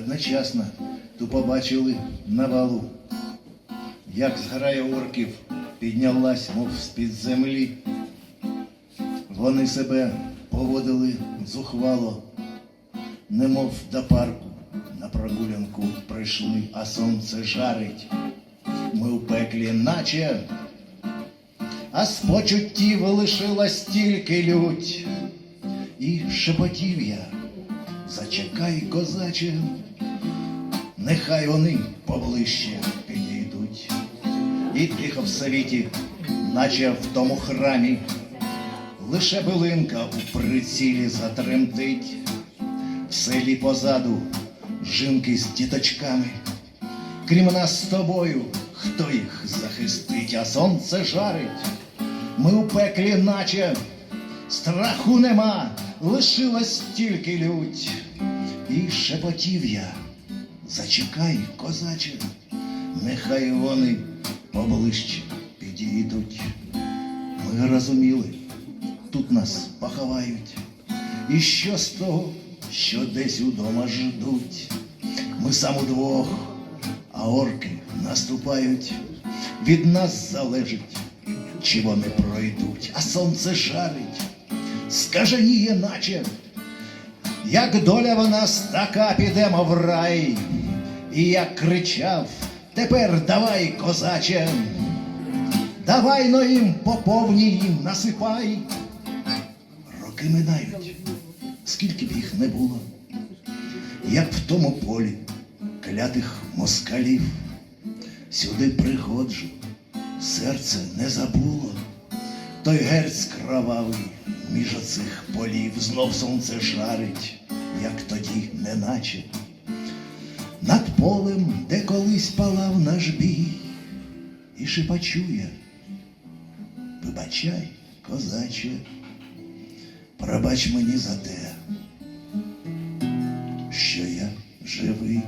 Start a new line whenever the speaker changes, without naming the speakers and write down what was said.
одночасно ту побачили на валу, як зграя орків піднялась, мов з-під землі. Вони себе поводили зухвало, немов до парку на прогулянку прийшли, а сонце жарить. Ми у пеклі, наче, а з почуттів лишилась тільки лють. І шепотів я, зачекай, козаче, нехай вони поближче підійдуть. І тихо в совіті, наче в тому храмі, лише билинка у прицілі затремтить, в селі позаду жінки з діточками. Крім нас з тобою, хто їх захистить, а сонце жарить. Ми у пеклі, наче страху нема, лишилась тільки лють. І шепотів я, зачекай, козаче, нехай вони поближче підійдуть. Ми розуміли, тут нас поховають. І що з того, що десь удома ждуть? Ми сам удвох, а орки наступають. Від нас залежить, чи вони пройдуть, а сонце жарить, скаженіє, наче, як доля в нас, така підемо в рай. І як кричав, тепер давай, козаче, давай но їм по насипай. Роки минають, скільки б їх не було, як в тому полі клятих москалів. Сюди приходжу, серце не забуло, той герць кровавий між оцих полів знов сонце жарить, як тоді, неначе. Полем, де колись палав наш бій, і шепочує, вибачай, козаче, пробач мені за те, що я живий.